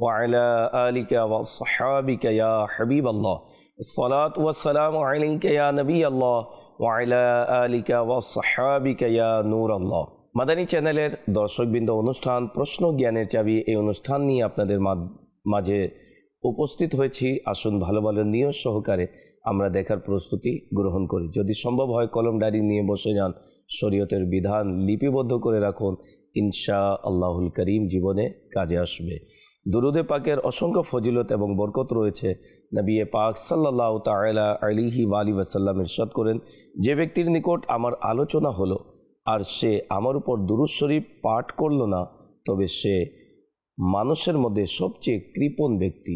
وعلى آلك وصحابك يا حبيب الله الصلاة والسلام عليك يا نبي الله وعلى آلك وصحابك يا نور الله মাদানী চ্যানেলের দর্শকবৃন্দ অনুষ্ঠান প্রশ্ন জ্ঞানের চাবি এই অনুষ্ঠান নিয়ে আপনাদের মাঝ- মাঝে উপস্থিত হয়েছি আসুন ভালো ভালো নিয়ম সহকারে আমরা দেখার প্রস্তুতি গ্রহণ করি যদি সম্ভব হয় কলম ডায়েরি নিয়ে বসে যান শরীয়তের বিধান লিপিবদ্ধ করে রাখুন ইনশা আল্লাহুল করিম জীবনে কাজে আসবে দুরুদে পাকের অসংখ্য ফজিলত এবং বরকত রয়েছে। নবী পাক সাল্লাহ তালা আলিহি ওয়ালি ওয়াসাল্লাম ইরশাদ করেন, যে ব্যক্তির নিকট আমার আলোচনা হলো আর সে আমার উপর দুরুদ শরীফ পাঠ করল না, তবে সে মানুষের মধ্যে সবচেয়ে কৃপণ ব্যক্তি।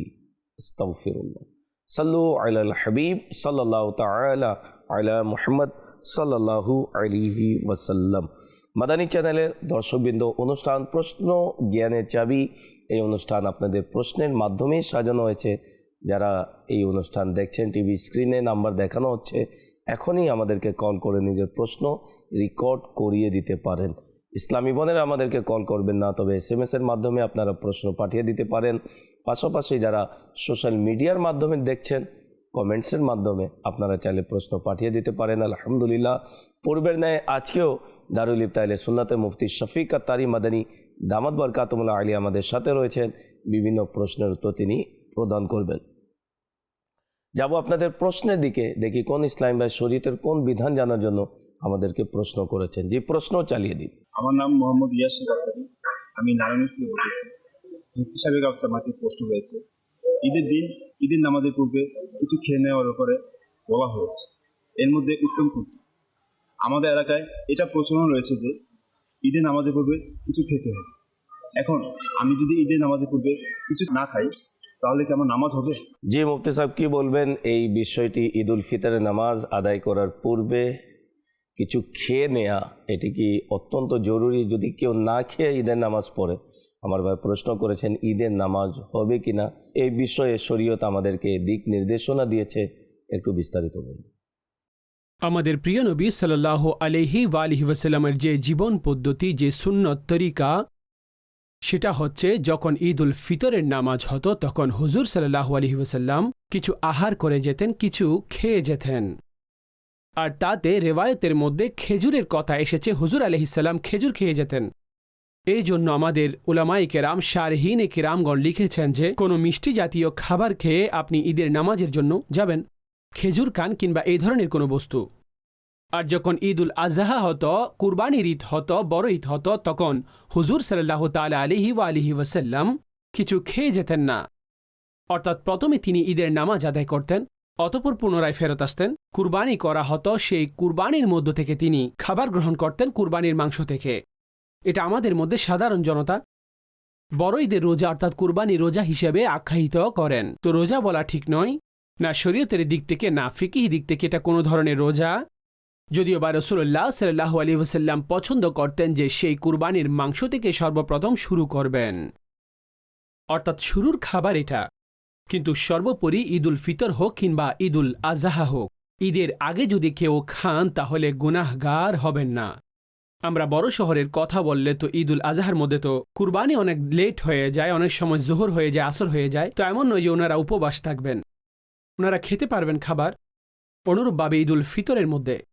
আস্তাগফিরুল্লাহ। সাল্লু আলাল হাবিব সাল্লাল্লাহু তাআলা আলা মুহাম্মদ সাল্লাল্লাহু আলিহি ওয়াসাল্লাম। মাদানী চ্যানেলের দর্শকবৃন্দ, অনুষ্ঠান, প্রশ্ন, জ্ঞানের চাবি, এই অনুষ্ঠান আপনাদের প্রশ্নের মাধ্যমেই সাজানো হয়েছে। যারা এই অনুষ্ঠান দেখছেন, টিভি স্ক্রিনে নাম্বার দেখানো হচ্ছে, এখনই আমাদেরকে কল করে নিজের প্রশ্ন রেকর্ড করিয়ে দিতে পারেন। ইসলামী বোনেরা আমাদেরকে কল করবেন না, তবে এস এম এর মাধ্যমে আপনারা প্রশ্ন পাঠিয়ে দিতে পারেন। পাশাপাশি যারা সোশ্যাল মিডিয়ার মাধ্যমে দেখছেন, কমেন্টসের মাধ্যমে আপনারা চাইলে প্রশ্ন পাঠিয়ে দিতে পারেন। আলহামদুলিল্লাহ। পূর্বের ন্যায় আজকেও দারুল ইফতাইলে সুন্নাতে মুফতি শফিক আত্তারি মাদানী দামাত বরকাতমুল্লাহ আলী আমাদের সাথে রয়েছেন। বিভিন্ন প্রশ্নের উত্তর তিনি প্রদান করবেন। যাব আপনাদের প্রশ্নের দিকে, দেখি কোন ইসলাম বা শরীয়তের কোন বিধান জানার জন্য আমাদেরকে প্রশ্ন করেছেন। যে প্রশ্ন চালিয়ে দিন। আমার নাম মোহাম্মদ ইয়াস শেখ আত্তারি আমি থেকে বলতেছি মুফতি সাহেবের কাছে আমাকে প্রশ্ন হয়েছে ঈদের দিন, ঈদের নামাজের পূর্বে কিছু খেয়ে নেওয়ার ব্যাপারে বলা হয়েছে। এর মধ্যে উত্তম কোনটি? আমাদের এলাকায় এটা প্রচলন রয়েছে যে ঈদে নামাজের পূর্বে কিছু খেতে হবে এখন আমি যদি ঈদে নামাজের পূর্বে কিছু না খাই, তাহলে কি আমার নামাজ হবে? জি, মুফতি সাহেব, কি বলবেন? এই বিষয়টি ঈদ উল ফিতরের নামাজ আদায় করার পূর্বে কিছু খেয়ে নেয়া, এটি কি অত্যন্ত জরুরি যদি কেউ না খেয়ে ঈদের নামাজ পড়ে? আমার ভাই প্রশ্ন করেছেন, ঈদের নামাজ হবে কি না এই বিষয়ে শরীয়ত আমাদেরকে দিক নির্দেশনা দিয়েছে। একটু বিস্তারিত বলুন। আমাদের প্রিয় নবী সাল্লাহ আলহি ওয়ালিহি ওয়াসাল্লামের যে জীবন পদ্ধতি, যে সুন্নত তরিকা, সেটা হচ্ছে যখন ঈদ উল ফিতরের নামাজ হতো, তখন হুজুর সাল্লাহ আলহি ওয়াসাল্লাম কিছু আহার করে যেতেন, কিছু খেয়ে যেতেন। আর তাতে রেওয়ায়তের মধ্যে খেজুরের কথা এসেছে, হুজুর আলহিসাল্লাম খেজুর খেয়ে যেতেন। এই জন্য আমাদের উলামাই কেরাম, শারহীন এ কেরামগণ লিখেছেন যে, কোনো মিষ্টি জাতীয় খাবার খেয়ে আপনি ঈদের নামাজের জন্য যাবেন। খেজুর কান কিংবা এই ধরনের কোনো বস্তু। আর যখন ঈদ উল আজহা হতো, কুরবানির ঈদ হতো, বড় ঈদ হতো, তখন হুজুর সাল্লাহ তালা আলিহি ওয়া আলিহি ওয়াসাল্লাম কিছু খেয়ে যেতেন না। অর্থাৎ প্রথমে তিনি ঈদের নামাজ আদায় করতেন, অতপর পুনরায় ফেরত আসতেন। কুরবানি করা হতো, সেই কুরবানির মধ্য থেকে তিনি খাবার গ্রহণ করতেন কুরবানির মাংস থেকে। এটা আমাদের মধ্যে সাধারণ জনতা বড় ঈদের রোজা অর্থাৎ কুরবানি রোজা হিসেবে আখ্যায়িত করেন। তো রোজা বলা ঠিক নয় না শরীয়তের দিক থেকে, না ফিকিহি দিক থেকে এটা কোনো ধরনের রোজা। যদিও বা রসুল্লাহ সাল্লাহ আলী ওসাল্লাম পছন্দ করতেন যে সেই কুরবানির মাংস থেকে সর্বপ্রথম শুরু করবেন। অর্থাৎ শুরুর খাবার এটা। কিন্তু সর্বোপরি ঈদুল ফিতর হোক কিংবা ঈদুল আজাহা হোক, ঈদের আগে যদি কেউ খান তাহলে গুনাহগার হবেন না। আমরা বড় শহরের কথা বললে তো ঈদুল আজহার মধ্যে তো কুরবানি অনেক লেট হয়ে যায়, অনেক সময় জোহর হয়ে যায়, আসর হয়ে যায়, তো এমন নয় যে ওনারা উপবাস থাকবেন। ওনারা খেতে পারবেন খাবার অনুরূপভাবে ঈদুল ফিতরের মধ্যে।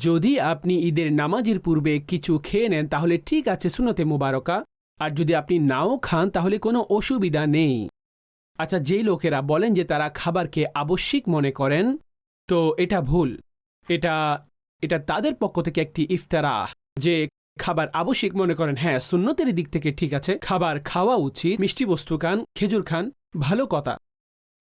যদি আপনি ঈদের নামাজের পূর্বে কিছু খেয়ে নেন, তাহলে ঠিক আছে শুনতে মোবারকা। আর যদি আপনি নাও খান, তাহলে কোনো অসুবিধা নেই। আচ্ছা যেই লোকেরা বলেন যে তারা খাবারকে আবশ্যিক মনে করেন, তো এটা ভুল। এটা এটা তাদের পক্ষ থেকে একটি ইফতারা যে খাবার আবশ্যিক মনে করেন হ্যাঁ সুন্নতের দিক থেকে ঠিক আছে। খাবার খাওয়া উচিত, মিষ্টি বস্তু খান, খেজুর খান, ভালো কথা।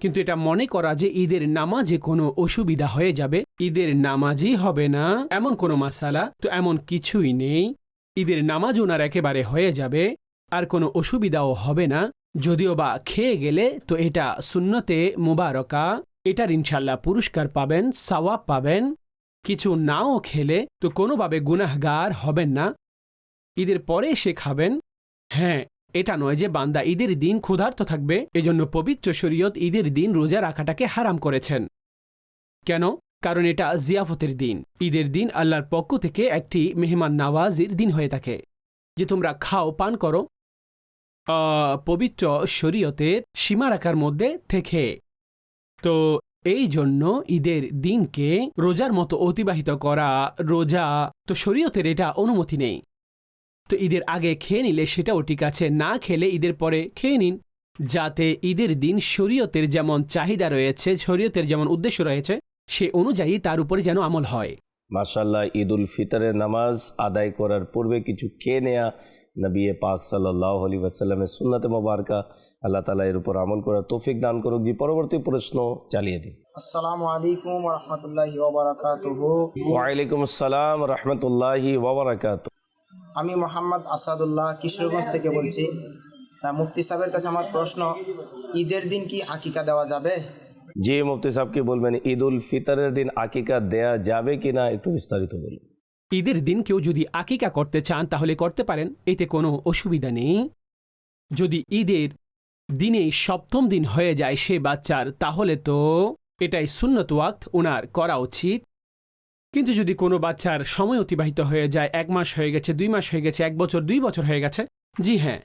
কিন্তু এটা মনে করা যে ঈদের নামাজে কোনো অসুবিধা হয়ে যাবে। ঈদের নামাজই হবে না। এমন কোনো মাসালা তো এমন কিছুই নেই। ঈদের নামাজ ওনার একেবারে হয়ে যাবে। আর কোনো অসুবিধাও হবে না। যদিও বা খেয়ে গেলে তো এটা সুন্নতে মুবারকা। এটার ইনশাল্লাহ পুরস্কার পাবেন, সাওয়াব পাবেন। কিছু নাও খেলে তো কোনোভাবে গুনাহগার হবেন না। ঈদের পরে সে খাবেন। হ্যাঁ এটা নয় যে বান্দা ঈদের দিন ক্ষুধার্ত থাকবে, এজন্য পবিত্র শরীয়ত ঈদের দিন রোজা রাখাটাকে হারাম করেছেন। কেন? কারণ এটা জিয়াফতের দিন। ঈদের দিন আল্লাহর পক্ষ থেকে একটি মেহমান নাওয়াজির দিন হয়ে থাকে। যে তোমরা খাও, পান করো পবিত্র শরীয়তের সীমা রাখার মধ্যে থেকে। তো এই জন্য ঈদের দিনকে রোজার মতো অতিবাহিত করা, রোজা, তো শরীয়তের এটা অনুমতি নেই। তো ঈদের আগে খেয়ে নিলে সেটাও ঠিক আছে না খেলে ঈদের পরে খেয়ে নিন। যাতে ঈদের দিন শরীয়তের যেমন চাহিদা রয়েছে শরীয়তের যেমন উদ্দেশ্য রয়েছে সে অনুযায়ী তার উপরে যেন আমল হয়। মাশাল্লাহ ঈদ উল ফিতরের নামাজ আদায় করার পূর্বে কিছু খেয়ে নেয়া নবী পাক সাল্লাহ আলী ওয়াসাল্লামের সুন্নাতে মোবারকা আল্লাহ তালা এর উপর আমল করার তৌফিক দান করুক। জি পরবর্তী প্রশ্ন চালিয়ে দিন আসসালামু আলাইকুম রহমতুল্লাহি ওবরাকাতুহ ওয়ালাইকুম আসসালাম রহমতুল্লাহি ওবরাকাত আমি মোহাম্মদ আসাদুল্লাহ কিশোরগঞ্জ থেকে বলছি। মুফতি সাহেবের কাছে আমার প্রশ্ন ঈদের দিন কি আকিকা দেওয়া যাবে? জি মুফতি সাহেবকে বলবেন ঈদ উল ফিতরের দিন আকিকা দেয়া যাবে কি না একটু বিস্তারিত বলুন। ঈদের দিন কেউ যদি আকিকা করতে চান তাহলে করতে পারেন এতে কোনো অসুবিধা নেই। যদি ঈদের দিনে সপ্তম দিন হয়ে যায় সে বাচ্চার তাহলে তো এটাই সুন্নত ওয়াক্ত ওনার করা উচিত। কিন্তু যদি কোনো বাচ্চার সময় অতিবাহিত হয়ে যায়, এক মাস হয়ে গেছে, দুই মাস হয়ে গেছে, এক বছর, দুই বছর হয়ে গেছে, জি হ্যাঁ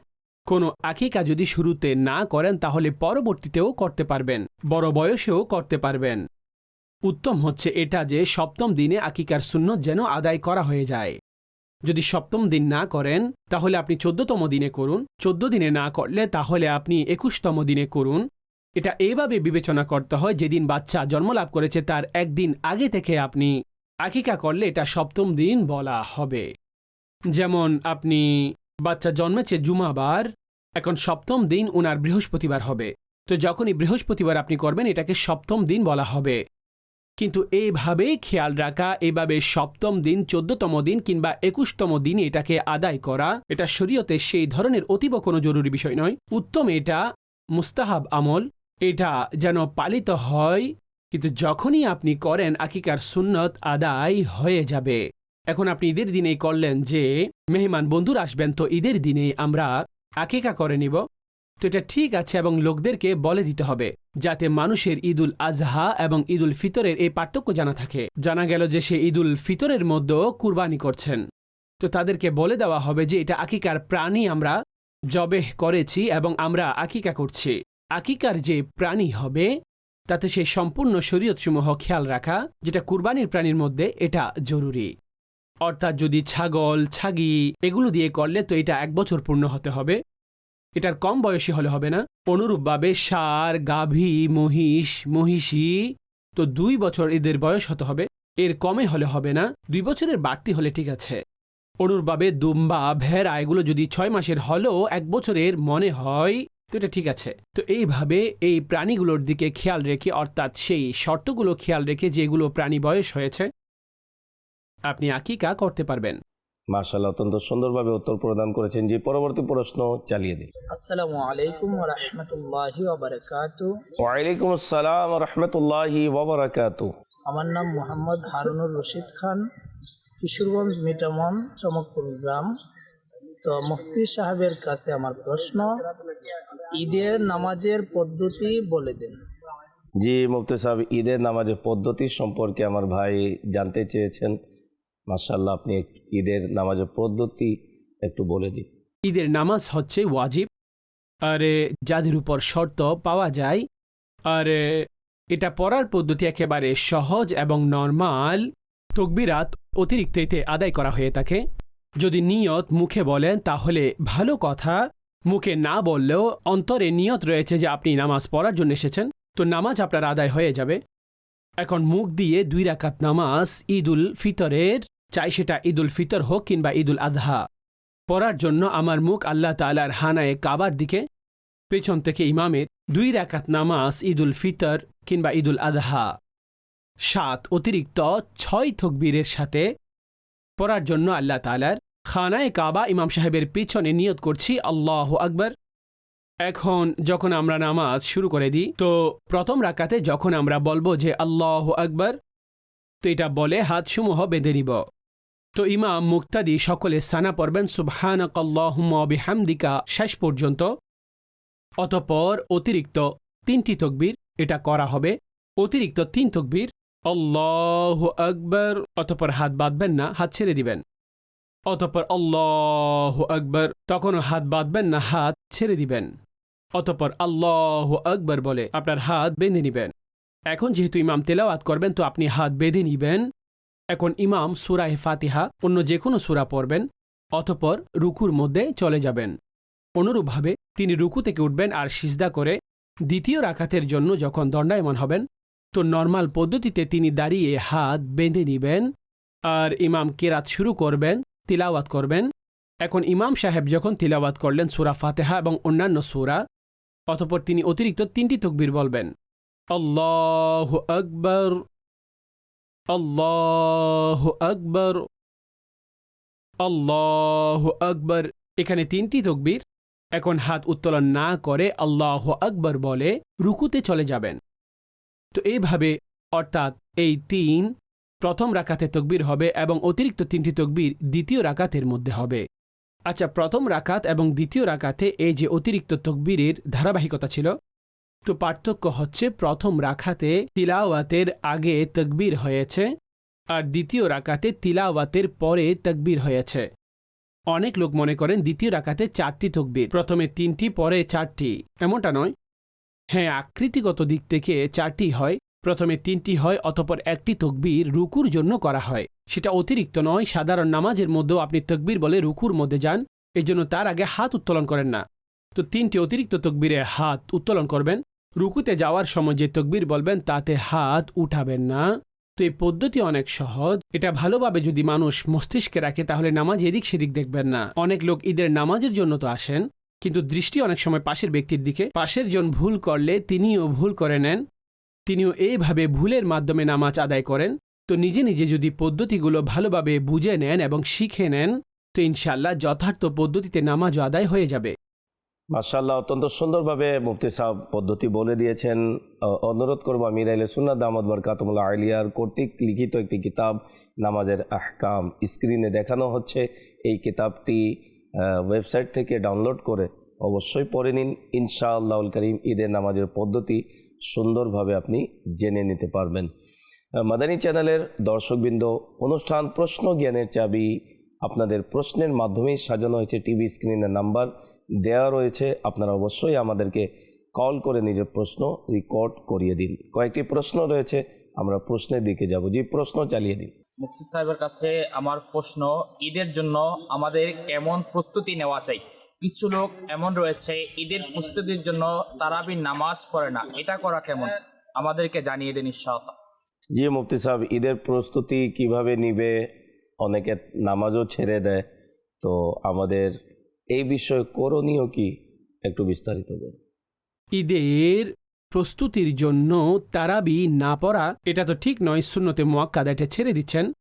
কোনো আকিকা যদি শুরুতে না করেন, তাহলে পরবর্তীতেও করতে পারবেন, বড় বয়সেও করতে পারবেন। উত্তম হচ্ছে এটা যে সপ্তম দিনে আকিকার শূন্য যেন আদায় করা হয়ে যায়। যদি সপ্তম দিন না করেন, তাহলে আপনি চোদ্দতম দিনে করুন, চোদ্দ দিনে না করলে তাহলে আপনি একুশতম দিনে করুন। এটা এভাবে বিবেচনা করতে হয়, যেদিন বাচ্চা জন্মলাভ করেছে তার একদিন আগে থেকে আপনি আকিকা করলে এটা সপ্তম দিন বলা হবে। যেমন, আপনি বাচ্চা জন্মেছে জুমাবার, এখন সপ্তম দিন ওনার বৃহস্পতিবার হবে। তো যখনই বৃহস্পতিবার আপনি করবেন, এটাকে সপ্তম দিন বলা হবে। কিন্তু এইভাবেই খেয়াল রাখা, এভাবে সপ্তম দিন, চোদ্দতম দিন কিংবা একুশতম দিন এটাকে আদায় করা, এটা শরীয়তে সেই ধরনের অতীব কোনো জরুরি বিষয় নয়। উত্তম এটা মুস্তাহাব আমল, এটা যেন পালিত হয় কিন্তু যখনই আপনি করেন, আকিকার সুন্নত আদায় হয়ে যাবে। এখন আপনি ঈদের দিনেই করলেন যে, মেহমান বন্ধুরা আসবেন, তো ঈদের দিনে আমরা আকিকা করে নিব। তো এটা ঠিক আছে এবং লোকদেরকে বলে দিতে হবে, যাতে মানুষের ঈদুল আজহা এবং ঈদুল ফিতরের এই পার্থক্য জানা থাকে। জানা গেল যে সে ঈদুল ফিতরের মধ্যেও কুরবানি করছেন। তো তাদেরকে বলে দেওয়া হবে যে, এটা আকিকার প্রাণী আমরা জবেহ করেছি এবং আমরা আকিকা করছি। আকিকার যে প্রাণী হবে তাতে সে সম্পূর্ণ শরীয়তসমূহ খেয়াল রাখা, যেটা কুরবানির প্রাণীর মধ্যে এটা জরুরি। অর্থাৎ যদি ছাগল, ছাগি, এগুলো দিয়ে করলে তো এটা এক বছর পূর্ণ হতে হবে। এটার কম বয়সী হলে হবে না। অনুরূপভাবে সার গাভী, মহিষ, মহিষী তো দুই বছর এদের বয়স হতে হবে। এর কমে হলে হবে না। দুই বছরের বাড়তি হলে ঠিক আছে। অনুরূপভাবে দুম্বা, ভেড়া, এগুলো যদি ছয় মাসের হলেও এক বছরের মনে হয় তো এটা ঠিক আছে। তো এইভাবে এই প্রাণীগুলোর দিকে খেয়াল রেখে অর্থাৎ সেই শর্তগুলো খেয়াল রেখে যেগুলো প্রাণী বয়স হয়েছে আপনি আকিকা করতে পারবেন। মাশাল্লাহ অত্যন্ত সুন্দরভাবে উত্তর প্রদান করেছেন। জি পরবর্তী প্রশ্ন চালিয়ে দিন আসসালামু আলাইকুম রহমতুল্লাহি ওবরাকাতু ওয়ালাইকুম আসসালাম রহমতুল্লাহি ওবরাকাত আমার নাম মোহাম্মদ হারুনুর রশিদ খান কিশোরগঞ্জ মিটামন চমকপুর গ্রাম। তো মুফতি সাহেবের কাছে আমার প্রশ্ন ঈদের নামাজের পদ্ধতি বলে দিন। জি মুফতি সাহেব ঈদের নামাজের পদ্ধতি সম্পর্কে আমার ভাই জানতে চেয়েছেন। মাশাল্লাহ আপনি ঈদের নামাজের পদ্ধতি একটু বলে দিন। ঈদের নামাজ হচ্ছে ওয়াজিব। আর যাদের উপর শর্ত পাওয়া যায় আর এটা পড়ার পদ্ধতি একেবারে সহজ এবং নর্মাল। তকবিরাত অতিরিক্ত এতে আদায় করা হয়ে থাকে। যদি নিয়ত মুখে বলেন তাহলে ভালো কথা। মুখে না বললেও অন্তরে নিয়ত রয়েছে যে আপনি নামাজ পড়ার জন্য এসেছেন, তো নামাজ আপনার আদায় হয়ে যাবে। এখন মুখ দিয়ে দুই রাকাত নামাজ, ঈদুল ফিতরের, চাই সেটা ঈদুল ফিতর হোক কিংবা ঈদুল আদহা পড়ার জন্য আমার মুখ আল্লাহ তালার হানায় কাবার দিকে, পেছন থেকে ইমামের দুই রাকাত নামাজ, ঈদুল ফিতর কিংবা ঈদুল আদহা সাত অতিরিক্ত ছয় তকবীরের সাথে পড়ার জন্য আল্লাহ তালার খানায় কাবা ইমাম সাহেবের পিছনে নিয়ত করছি, আল্লাহ আকবর। এখন যখন আমরা নামাজ শুরু করে দিই, তো প্রথম রাকাতে যখন আমরা বলব যে আল্লাহ আকবর, তো এটা বলে হাতসমূহ বেঁধে নিব। তো ইমাম মুক্তাদি সকলে সানা পড়বেন সুবহান বিহামদিকা, শেষ পর্যন্ত। অতপর অতিরিক্ত তিনটি তকবীর এটা করা হবে। অতিরিক্ত তিন তকবীর, আল্লাহ আকবর, অতপর হাত বাঁধবেন না, হাত ছেড়ে দিবেন। অতপর আল্লাহ আকবর, তখন হাত বাঁধবেন না, হাত ছেড়ে দিবেন। অতপর আল্লাহ আকবর বলে, আপনার হাত বেঁধে নিবেন। এখন যেহেতু ইমাম তেলাওয়াত করবেন, তো আপনি হাত বেঁধে নিবেন। এখন ইমাম সুরাহ ফাতিহা অন্য যে কোনো সুরা পড়বেন, অতপর রুকুর মধ্যে চলে যাবেন। অনুরূপভাবে তিনি রুকু থেকে উঠবেন আর সিজদা করে দ্বিতীয় রাকাতের জন্য যখন দণ্ডায়মান হবেন, তো নর্মাল পদ্ধতিতে তিনি দাঁড়িয়ে হাত বেঁধে নিবেন। আর ইমাম কেরাত শুরু করবেন তিলাওয়াত করবেন। এখন ইমাম সাহেব যখন তিলাওয়াত করলেন সুরা ফাতেহা এবং অন্যান্য সুরা, অতপর তিনি অতিরিক্ত তিনটি তকবির বলবেন। আল্লাহ আকবর আল্লাহ আকবর আল্লাহ আকবর। এখানে তিনটি তকবির। এখন হাত উত্তোলন না করে আল্লাহ আকবর বলে রুকুতে চলে যাবেন। তো এইভাবে অর্থাৎ এই তিন প্রথম রাকাতে তকবির হবে এবং অতিরিক্ত তিনটি তকবির দ্বিতীয় রাকাতের মধ্যে হবে। আচ্ছা প্রথম রাকাত এবং দ্বিতীয় রাকাতে এই যে অতিরিক্ত তকবীরের ধারাবাহিকতা ছিল, তো পার্থক্য হচ্ছে প্রথম রাখাতে তিলাওয়াতের আগে তকবীর হয়েছে আর দ্বিতীয় রাকাতে তিলাওয়াতের পরে তকবীর হয়েছে। অনেক লোক মনে করেন দ্বিতীয় রাকাতে চারটি তকবীর, প্রথমে তিনটি, পরে চারটি। এমনটা নয়। হ্যাঁ আকৃতিগত দিক থেকে চারটি হয়। প্রথমে তিনটি হয়, অতপর একটি তকবির রুকুর জন্য করা হয়। সেটা অতিরিক্ত নয়, সাধারণ নামাজের মধ্যেও আপনি তকবীর বলে রুকুর মধ্যে যান, এজন্য তার আগে হাত উত্তোলন করেন না। তো তিনটি অতিরিক্ত তকবীরে হাত উত্তোলন করবেন। রুকুতে যাওয়ার সময় যে তকবীর বলবেন, তাতে হাত উঠাবেন না। তো এই পদ্ধতি অনেক সহজ। এটা ভালোভাবে যদি মানুষ মস্তিষ্কে রাখে, তাহলে নামাজ এদিক সেদিক দেখবেন না। অনেক লোক ঈদের নামাজের জন্য তো আসেন, কিন্তু দৃষ্টি অনেক সময় পাশের ব্যক্তির দিকে। পাশের জন ভুল করলে তিনিও ভুল করে নেন। তিনিও এইভাবে ভুলের মাধ্যমে নামাজ আদায় করেন, তো নিজে নিজে যদি পদ্ধতিগুলো ভালোভাবে বুঝে নেন এবং শিখে নেন, তো ইনশাল্লাহ যথার্থ পদ্ধতিতে নামাজ আদায় হয়ে যাবে। মার্শাল্লাহ অত্যন্ত সুন্দরভাবে মুফতি সাহেব পদ্ধতি বলে দিয়েছেন। অনুরোধ করব আমির আইলে সুন্নাত আহমদ বরকাতমুল্লাহ আলিয়ার কর্তৃক লিখিত একটি কিতাব, নামাজের আহকাম, স্ক্রিনে দেখানো হচ্ছে। এই কিতাবটি ওয়েবসাইট থেকে ডাউনলোড করে অবশ্যই পড়ে নিন। ইনশাআল্লাহুল করিম, ঈদের নামাজের পদ্ধতি সুন্দরভাবে আপনি জেনে নিতে পারবেন। মাদানী চ্যানেলের দর্শকবৃন্দ, অনুষ্ঠান প্রশ্ন জ্ঞানের চাবি আপনাদের প্রশ্নের মাধ্যমেই সাজানো হয়েছে। টিভি স্ক্রিনের নাম্বার দেওয়া রয়েছে। আপনারা অবশ্যই আমাদেরকে কল করে নিজের প্রশ্ন রেকর্ড করিয়ে দিন। কয়েকটি প্রশ্ন রয়েছে, আমরা প্রশ্নের দিকে যাব। জি, প্রশ্ন চালিয়ে দিন। মুফতি সাহেবের কাছে আমার প্রশ্ন, ঈদের জন্য আমাদের কেমন প্রস্তুতি নেওয়া চাই? কিছু লোক এমন রয়েছে ঈদের প্রস্তুতির জন্য তারাবির নামাজ পড়ে না। এটা করা কেমন? আমাদেরকে জানিয়ে দিন ইনশাআল্লাহ। জি মুফতি সাহেব ঈদের প্রস্তুতি কীভাবে নিবে? অনেকে নামাজও ছেড়ে দেয়। তো আমাদের এই বিষয়ে করণীয় কি? একটু বিস্তারিত বলুন। ঈদের প্রস্তুতির জন্য তারাবি না পড়া এটা তো ঠিক নয় শূন্যতে মোয়াক্কাদা এটা ছেড়ে দিচ্ছেন।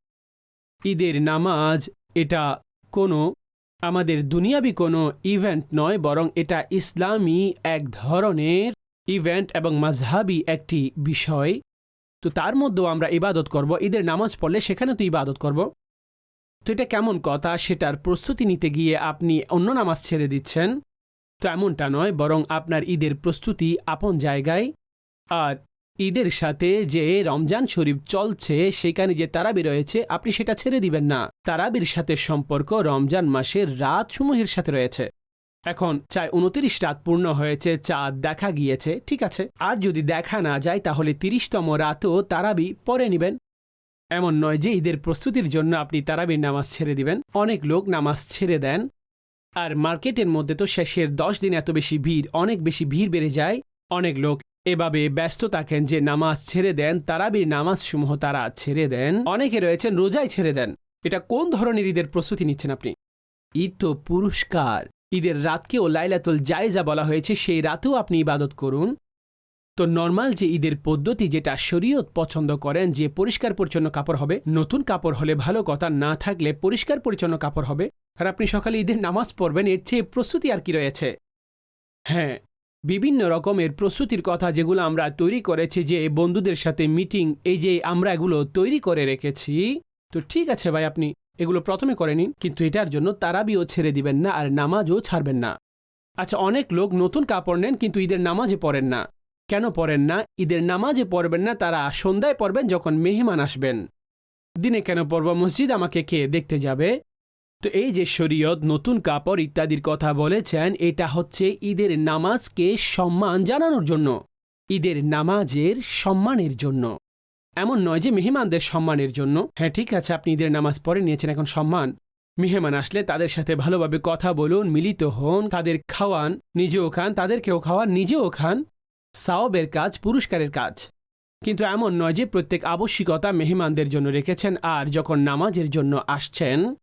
ঈদের নামাজ এটা কোনো আমাদের দুনিয়াবি কোনো ইভেন্ট নয়, বরং এটা ইসলামী এক ধরনের ইভেন্ট এবং মাঝহাবি একটি বিষয়। তো তার মধ্যেও আমরা ইবাদত করব, ঈদের নামাজ পড়লে সেখানে তো ইবাদত করব। তো এটা কেমন কথা, সেটার প্রস্তুতি নিতে গিয়ে আপনি অন্য নামাজ ছেড়ে দিচ্ছেন। তো এমনটা নয়, বরং আপনার ঈদের প্রস্তুতি আপন জায়গায়। আর ঈদের সাথে যে রমজান শরীফ চলছে, সেখানে যে তারাবি রয়েছে, আপনি সেটা ছেড়ে দিবেন না। তারাবির সাথে সম্পর্ক রমজান মাসের রাতসমূহের সাথে রয়েছে। এখন চাই উনতিরিশ রাত পূর্ণ হয়েছে, চাঁদ দেখা গিয়েছে, ঠিক আছে? আর যদি দেখা না যায়, তাহলে তিরিশতম রাতও তারাবি পরে নেবেন। এমন নয় যে ঈদের প্রস্তুতির জন্য আপনি তারাবির নামাজ ছেড়ে দিবেন। অনেক লোক নামাজ ছেড়ে দেন। আর মার্কেটের মধ্যে তো শেষের দশ দিন এত বেশি ভিড়, অনেক বেশি ভিড় বেড়ে যায়। অনেক লোক এভাবে ব্যস্ত থাকেন যে নামাজ ছেড়ে দেন, তারাবির নামাজ সমূহ তারা ছেড়ে দেন। অনেকে রয়েছেন রোজাই ছেড়ে দেন। এটা কোন ধরনের ঈদের প্রস্তুতি নিচ্ছেন আপনি? ঈদ তো পুরস্কার। ঈদের রাতকেও লাইলাতুল জায়জা বলা হয়েছে, সেই রাতেও আপনি ইবাদত করুন। তো নর্মাল যে ঈদের পদ্ধতি যেটা শরীয়ত পছন্দ করেন যে পরিষ্কার পরিচ্ছন্ন কাপড় হবে, নতুন কাপড় হলে ভালো কথা, না থাকলে পরিষ্কার পরিচ্ছন্ন কাপড় হবে। আর আপনি সকালে ঈদের নামাজ পড়বেন, এর চেয়ে প্রস্তুতি আর কি রয়েছে? হ্যাঁ বিভিন্ন রকমের প্রস্তুতির কথা যেগুলো আমরা তৈরি করেছি, যে বন্ধুদের সাথে মিটিং, এই যে আমরা এগুলো তৈরি করে রেখেছি। তো ঠিক আছে ভাই আপনি, এগুলো প্রথমে করে নিন, কিন্তু এটার জন্য তারাবিও ছেড়ে দিবেন না আর নামাজও ছাড়বেন না। আচ্ছা অনেক লোক নতুন কাপড় নেন, কিন্তু ঈদের নামাজে পড়েন না। কেন পড়েন না? ঈদের নামাজে পড়বেন না, তারা সন্ধ্যায় পড়বেন যখন মেহমান আসবেন। দিনে কেন পড়ব? মসজিদ আমাকে কে দেখতে যাবে? তো এই যে শরীয়ত, নতুন কাপড় ইত্যাদির কথা বলেছেন, এটা হচ্ছে ঈদের নামাজকে সম্মান জানানোর জন্য। ঈদের নামাজের সম্মানের জন্য। এমন নয় যে মেহমানদের সম্মানের জন্য। হ্যাঁ ঠিক আছে, আপনি ঈদের নামাজ পড়ে নিয়েছেন এখন সম্মান। মেহমান আসলে তাদের সাথে ভালোভাবে কথা বলুন, মিলিত হন, তাদের খাওয়ান, নিজেও খান, তাদেরকেও খাওয়ান, নিজেও খান। সাওবের কাজ, পুরস্কারের কাজ। কিন্তু এমন নয় যে প্রত্যেক আবশ্যিকতা মেহমানদের জন্য রেখেছেন, আর যখন নামাজের জন্য আসছেন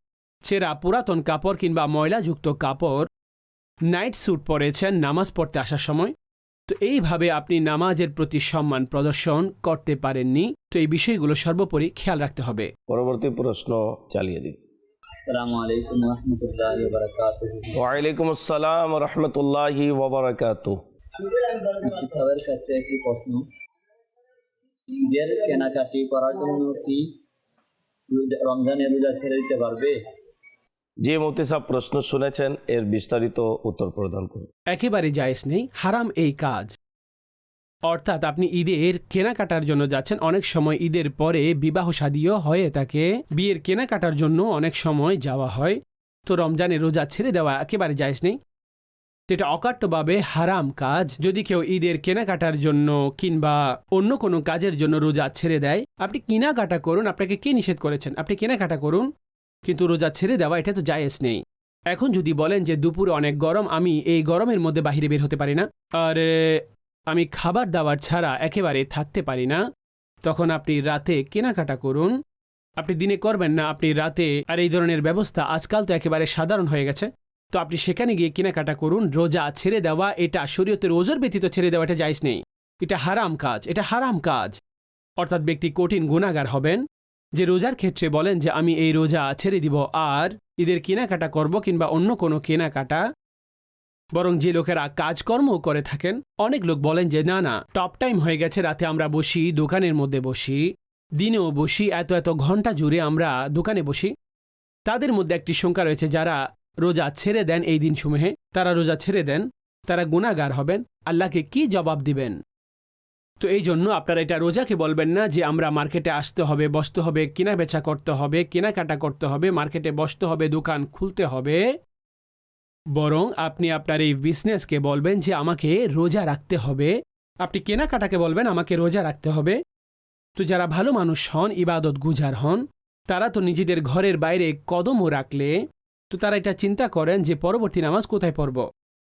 ছেঁড়া পুরাতন কাপড় কিংবা ময়লাযুক্ত কাপড় নাইট স্যুট পরেছেন নামাজ পড়তে আসার সময়। তো এইভাবে আপনি নামাজের প্রতি সম্মান প্রদর্শন করতে পারেননি। তো এই বিষয়গুলো সর্বোপরি খেয়াল রাখতে হবে। পরবর্তী প্রশ্ন চালিয়ে দিন আসসালামু আলাইকুম রহমতুল্লাহ বারাকাত ওয়ালাইকুম আসসালাম রহমতুল্লাহি ওবরাকাতু মুফতি সাহেবের কাছে একটি প্রশ্ন। ঈদের কেনাকাটি করার জন্য কি রমজানের রোজা ছেড়ে দিতে পারবে? যে মুফতি সাহেব প্রশ্ন শুনেছেন, এর বিস্তারিত উত্তর প্রদান করুন। একেবারে জায়েজ নেই, হারাম এই কাজ। অর্থাৎ আপনি ঈদের কেনাকাটার জন্য যাচ্ছেন, অনেক সময় ঈদের পরে বিবাহ শাদিও হয়ে থাকে, বিয়ের কেনাকাটার জন্য অনেক সময় যাওয়া হয়, তো রমজানে রোজা ছেড়ে দেওয়া একেবারে জায়েজ নেই। এটা অকাট্যভাবে হারাম কাজ। যদি কেউ ঈদের কেনাকাটার জন্য কিংবা অন্য কোনো কাজের জন্য রোজা ছেড়ে দেয়, আপনি কেনাকাটা করুন, আপনাকে কে নিষেধ করেছেন? আপনি কেনাকাটা করুন। কিন্তু রোজা ছেড়ে দেওয়া, এটা তো জায়েজ নেই। এখন যদি বলেন যে দুপুরে অনেক গরম, আমি এই গরমের মধ্যে বাহিরে বের হতে পারি না। আর আমি খাবার দাবার ছাড়া একেবারে থাকতে পারি না। তখন আপনি রাতে কেনাকাটা করুন। আপনি দিনে করবেন না, আপনি রাতে, আর এই ধরনের ব্যবস্থা আজকাল তো একেবারে সাধারণ হয়ে গেছে। তো আপনি সেখানে গিয়ে কেনাকাটা করুন, রোজা ছেড়ে দেওয়া, এটা শরীয়তের ওজোর ব্যতীত ছেড়ে দেওয়া, এটা যাইস নেই। এটা হারাম কাজ, এটা হারাম কাজ। অর্থাৎ ব্যক্তি কঠিন গুণাগার হবেন। যে রোজার ক্ষেত্রে বলেন যে আমি এই রোজা ছেড়ে দিব আর ঈদের কেনাকাটা করব কিংবা অন্য কোনো কেনাকাটা, বরং যে লোকেরা কাজকর্ম করে থাকেন, অনেক লোক বলেন যে, না না, টপ টাইম হয়ে গেছে, রাতে আমরা বসি, দোকানের মধ্যে বসি, দিনেও বসি, এত এত ঘণ্টা জুড়ে আমরা দোকানে বসি। তাদের মধ্যে একটি সংখ্যা রয়েছে যারা রোজা ছেড়ে দেন এই দিনসমূহে। তারা রোজা ছেড়ে দেন, তারা গুণাগার হবেন, আল্লাহকে কি জবাব দিবেন? তো এই জন্য আপনারা এটা রোজাকে বলবেন না যে আমরা মার্কেটে আসতে হবে, বসতে হবে কেনা বেচা করতে হবে, কেনাকাটা করতে হবে, মার্কেটে বসতে হবে, দোকান খুলতে হবে। বরং আপনি আপনার এই বিজনেসকে বলবেন যে আমাকে রোজা রাখতে হবে। আপনি কেনাকাটাকে বলবেন, আমাকে রোজা রাখতে হবে। তো যারা ভালো মানুষ হন, ইবাদত গুজার হন, তারা তো নিজেদের ঘরের বাইরে কদমও রাখলে, তো তারা এটা চিন্তা করেন যে পরবর্তী নামাজ কোথায় পড়ব?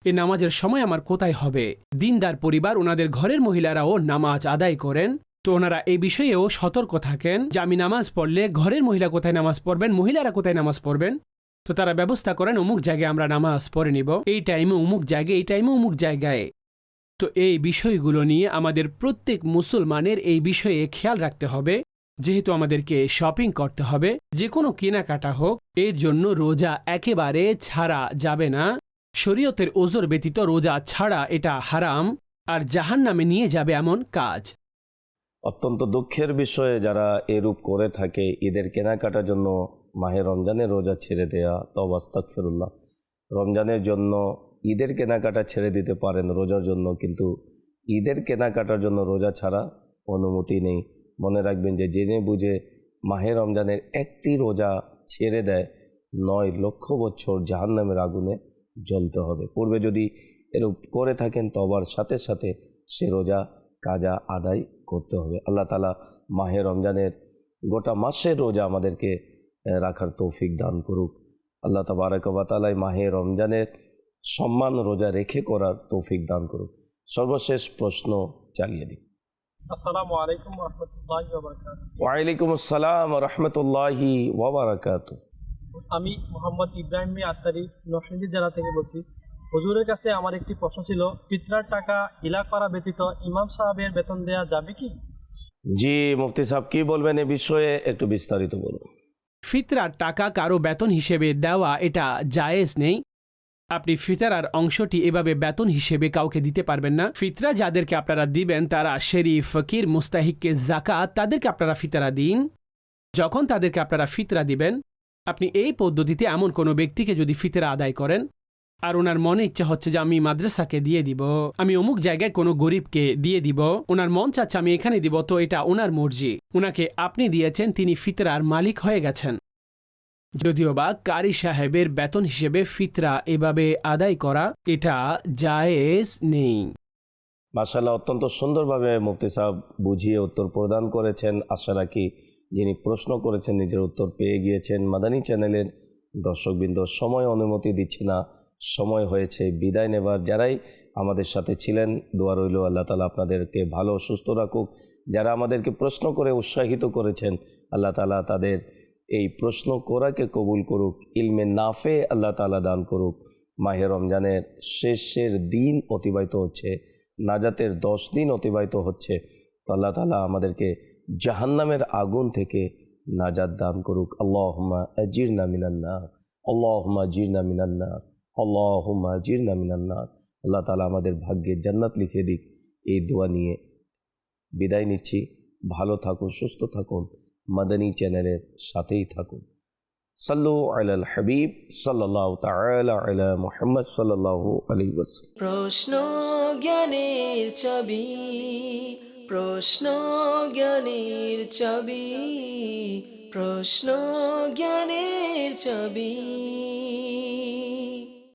এই নামাজের সময় আমার কোথায় হবে? দিনদার পরিবার, ওনাদের ঘরের মহিলারাও নামাজ আদায় করেন। তো ওনারা এই বিষয়েও সতর্ক থাকেন যে আমি নামাজ পড়লে ঘরের মহিলা কোথায় নামাজ পড়বেন, মহিলারা কোথায় নামাজ পড়বেন? তো তারা ব্যবস্থা করেন, অমুক জায়গায় আমরা নামাজ পড়ে নিব। এই টাইমে অমুক জায়গায়, এই টাইমে অমুক জায়গায়। তো এই বিষয়গুলো নিয়ে আমাদের প্রত্যেক মুসলমানের এই বিষয়ে খেয়াল রাখতে হবে। যেহেতু আমাদেরকে শপিং করতে হবে, যে কোনো কেনাকাটা হোক, এর জন্য রোজা একেবারে ছাড়া যাবে না। শরীয়তের ওজোর ব্যতীত রোজা ছাড়া এটা হারাম, আর জাহান নামে নিয়ে যাবে এমন কাজ। অত্যন্ত দুঃখের বিষয়ে যারা এরূপ করে থাকে ঈদের কেনাকাটার জন্য মাহে রমজানের রোজা ছেড়ে দেয়া তবাস্তাক ফেরুল্লাহ রমজানের জন্য ঈদের কেনাকাটা ছেড়ে দিতে পারেন রোজার জন্য, কিন্তু ঈদের কেনাকাটার জন্য রোজা ছাড়া অনুমতি নেই। মনে রাখবেন যে, জেনে বুঝে মাহে রমজানের একটি রোজা ছেড়ে দেয় নয় লক্ষ বছর জাহান্নামের আগুনে। জ্বলতে হবে। পূর্বে যদি এরূপ করে থাকেন তবার সাথে সাথে সে রোজা কাজা আদায় করতে হবে। আল্লাহ তালা মাহে রমজানের গোটা মাসের রোজা আমাদেরকে রাখার তৌফিক দান করুক। আল্লাহ তাবারকবাতালাই মাহে রমজানের সম্মান রোজা রেখে করার তৌফিক দান করুক। সর্বশেষ প্রশ্ন চালিয়ে দিই। আসসালামু আলাইকুম রহমতুল্লাহ ওয়ালাইকুম আসসালাম রহমতুল্লাহি ওবরাকাত আমি মোহাম্মদ ইব্রাহিম মি আত্তারি নরসিংদী জেলা থেকে বলছি। হুজুরের কাছে আমার একটি প্রশ্ন ছিল ফিতরার টাকা ইলা করা ব্যতীত ইমাম সাহেবের বেতন দেওয়া যাবে কি? জি মুফতি সাহেব কি বলবেন এ বিষয়ে একটু বিস্তারিত বলুন। ফিতরার টাকা কারও বেতন হিসেবে দেওয়া এটা জায়েজ নেই। আপনি ফিতরার অংশটি এভাবে বেতন হিসেবে কাউকে দিতে পারবেন না। ফিতরা যাদেরকে আপনারা দিবেন তারা শেরিফ ফকির মুস্তাহিককে জাকাত তাদেরকে আপনারা ফিতরা দিন। যখন তাদেরকে আপনারা ফিতরা দিবেন আপনি এই পদ্ধতিতে এমন কোনো ব্যক্তিকে যদি ফিতরা আদায় করেন আর ওনার মনে ইচ্ছা হচ্ছে যে আমি মাদ্রাসাকে দিয়ে দিব, আমি অমুক জায়গায় কোনো গরিবকে দিয়ে দিব, ওনার মন চাচ্ছে আমি এখানে দিব, তো এটা ওনার মর্জি। ওনাকে আপনি দিয়েছেন, তিনি ফিতরার মালিক হয়ে গেছেন। যদিও বা কারি সাহেবের বেতন হিসেবে ফিতরা এভাবে আদায় করা এটা জায়েজ নেই। মাসাল্লাহ অত্যন্ত সুন্দরভাবে মুফতি সাহেব বুঝিয়ে উত্তর প্রদান করেছেন। আশা রাখি যিনি প্রশ্ন করেছেন, নিজের উত্তর পেয়ে গিয়েছেন। মাদানী চ্যানেলের দর্শকবৃন্দ, সময় অনুমতি দিচ্ছে না। সময় হয়েছে, বিদায় নেবার। যারাই আমাদের সাথে ছিলেন, দোয়া রইল। আল্লাহ তালা আপনাদেরকে ভালো, সুস্থ রাখুক। যারা আমাদেরকে প্রশ্ন করে উৎসাহিত করেছেন, আল্লাহ তালা তাদের এই প্রশ্ন করাকে কবুল করুক। ইলমে নাফে আল্লাহ তালা দান করুক। মাহে রমজানের শেষের দিন অতিবাহিত হচ্ছে, নাজাতের দশ দিন অতিবাহিত হচ্ছে। তো আল্লাহ তালা আমাদেরকে জাহান্নামের আগুন থেকে নাজাদ দান করুক। আল্লাহমা আজির নামিনান্না আল্লাহমা জির নামিনান্না আল্লাহমা জির নামিনান্না আল্লাহ তালা আমাদের ভাগ্যে জান্নাত লিখে দিক। এই দোয়া নিয়ে বিদায় নিচ্ছি। ভালো থাকুন, সুস্থ থাকুন। মাদানী চ্যানেলের সাথেই থাকুন। সাল্লু আলাল হাবিব সাল্লাহ আলা মুহাম্মদ আলাইহি ওয়াসাল্লাম। প্রশ্ন জ্ঞানের ছবি। প্রশ্ন জ্ঞানের ছবি প্রশ্ন জ্ঞানের ছবি।